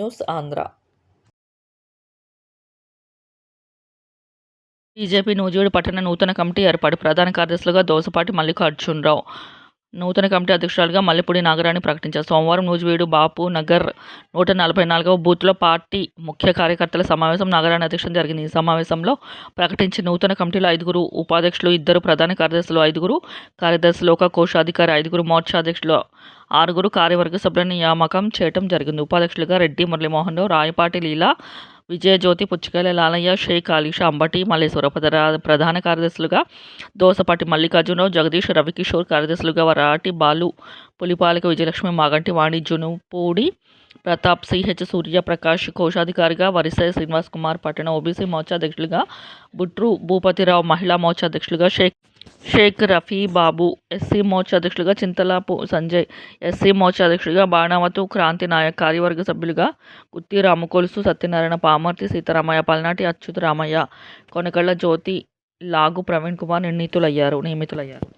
News Andhra BJP Nuzvid పట్టణ నూతన committee ఏర్పాటు ప్రధాన కార్యదర్శులుగా దోసపాటి మల్లికార్జునరావు. నూతన కమిటీ అధ్యక్షురాలుగా మల్లెపూడి నాగరాణి ప్రకటించారు. సోమవారం నూజివీడు బాపు నగర్ నూట నలభై నాలుగవ బూత్లో పార్టీ ముఖ్య కార్యకర్తల సమావేశం నాగరాణి అధ్యక్షం జరిగింది. ఈ సమావేశంలో ప్రకటించిన నూతన కమిటీలో ఐదుగురు ఉపాధ్యక్షులు ఇద్దరు ప్రధాన కార్యదర్శులు ఐదుగురు కార్యదర్శులు ఒక కోశాధికారి ఐదుగురు మోర్చా అధ్యక్షులు ఆరుగురు కార్యవర్గ సభ్యుల నియామకం చేయడం జరిగింది. ఉపాధ్యక్షులుగా రెడ్డి మురళీమోహన్ రావు రాయపాటి లీలా విజయజ్యోతి పుచ్చకాయల లాలయ్య షేక్ ఆలీషా అంబటి మల్లేశ్వర ప్రధాన కార్యదర్శులుగా దోసపాటి మల్లికార్జునరావు జగదీష్ రవికిషోర్ కార్యదర్శులుగా వరాటి బాలు పులిపాలక విజయలక్ష్మి మాగంటి వాణిజ్యును పూడి ప్రతాప్ సిహెచ్ సూర్యప్రకాష్ కోశాధికారిగా వరిసై శ్రీనివాస్ కుమార్ పట్టణ ఓబీసీ మోర్చా అధ్యక్షులుగా బుట్రు భూపతిరావు మహిళా మోర్చా అధ్యక్షులుగా షేక్ షేక్ రఫీ బాబు ఎస్సీ మోర్చా అధ్యక్షులుగా చింతలాపు సంజయ్ ఎస్సీ మోర్చా అధ్యక్షుడిగా బాణావతు క్రాంతి నాయక్ కార్యవర్గ సభ్యులుగా గుత్తి రామకొలుసు సత్యనారాయణ పామర్తి సీతారామయ్య పల్నాటి అచ్యుత రామయ్య కొనకళ్ళ జ్యోతి లాగు ప్రవీణ్ కుమార్ నిర్ణీతులయ్యారు నియమితులయ్యారు.